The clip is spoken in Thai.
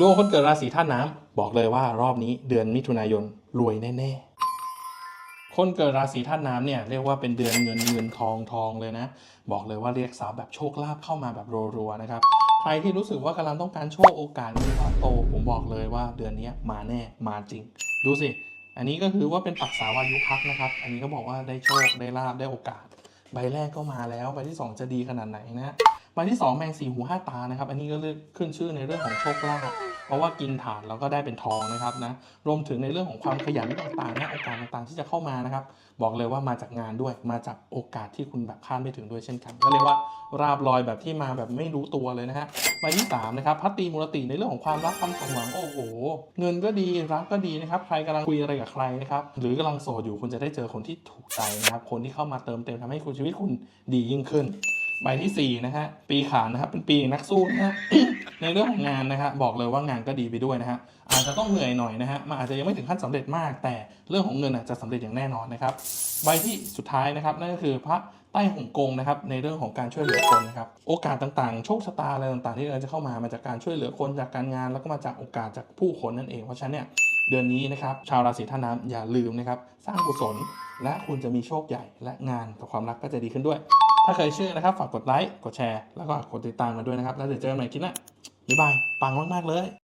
ดวงคนเกิดราศีธาตุน้ำบอกเลยว่ารอบนี้เดือนมิถุนายนรวยแน่ ๆ คนเกิดราศีธาตุน้ำเนี่ยเรียกว่าเป็นเดือนเงินเงินทองทองเลยนะ บอกเลยว่าเรียกทรัพย์แบบโชคลาภเข้ามาแบบรัวๆนะครับใครที่รู้สึกว่ากำลังต้องการโชคโอกาสเงินก้อนโต ผมบอกเลยว่าเดือนนี้มาแน่มาจริง ดูสิ อันนี้ก็คือว่าเป็นปักษาวายุพักนะครับ อันนี้ก็บอกว่าได้โชคได้ลาบได้โอกาส ใบแรกก็มาแล้วใบที่สองจะดีขนาดไหนนะ ใบที่สองแมงสี่หูห้าตานะครับ อันนี้ก็เลือกขึ้นชื่อในเรื่องของโชคลาภเพราะว่ากินฐานแล้วก็ได้เป็นทองนะครับนะรวมถึงในเรื่องของความขยันต่างๆนะโอกาสต่างๆที่จะเข้ามานะครับ บอกเลยว่ามาจากงานด้วยมาจากโอกาสที่คุณแบบคาดไม่ถึงด้วยเช่นกันก็เรียกว่าราบลอยแบบที่มาแบบไม่รู้ตัวเลยนะฮะใบที่สามนะครับพัตตีมูลติในเรื่องของความรักความสมหวังโอ้โหเงินก็ดีรักก็ดีนะครับใครกำลังคุยอะไรกับใครนะครับหรือกำลังโสดอยู่คุณจะได้เจอคนที่ถูกใจนะครับคนที่เข้ามาเติมเต็มทำให้คุณชีวิตคุณดียิ่งขึ้น ใบที่ 4 นะฮะ ปีขานนะครับ เป็นปีนักสู้นะฮะ ในเรื่องของงานนะฮะ บอกเลยว่างานก็ดีไปด้วยนะฮะ อาจจะต้องเหนื่อยหน่อยนะฮะ มันอาจจะยังไม่ถึงขั้นสำเร็จมาก แต่เรื่องของเงินอะจะสำเร็จอย่างแน่นอนนะครับ ใบที่สุดท้ายนะครับ นั่นก็คือพระใต้หงกงนะครับ ในเรื่องของการช่วยเหลือคนนะครับ โอกาสต่างๆ โชคชะตาอะไรต่างๆ ที่เราจะเข้ามา มาจากการช่วยเหลือคน จากการงาน แล้วก็มาจากโอกาสจากผู้คนนั่นเอง เพราะฉะนั้นเนี่ย เดือนนี้นะครับชาวราศีธาน้ำอย่าลืมนะครับสร้างกุศล และคุณจะมีโชคใหญ่และงานกับความรักก็จะดีขึ้นด้วย ถ้าเคยเชื่อนะครับฝากกดไลค์กดแชร์แล้วก็กดติดตามกันด้วยนะครับแล้วเดี๋ยวเจอกันใหม่คลิปหน้าบ๊ายบายปังมากๆเลย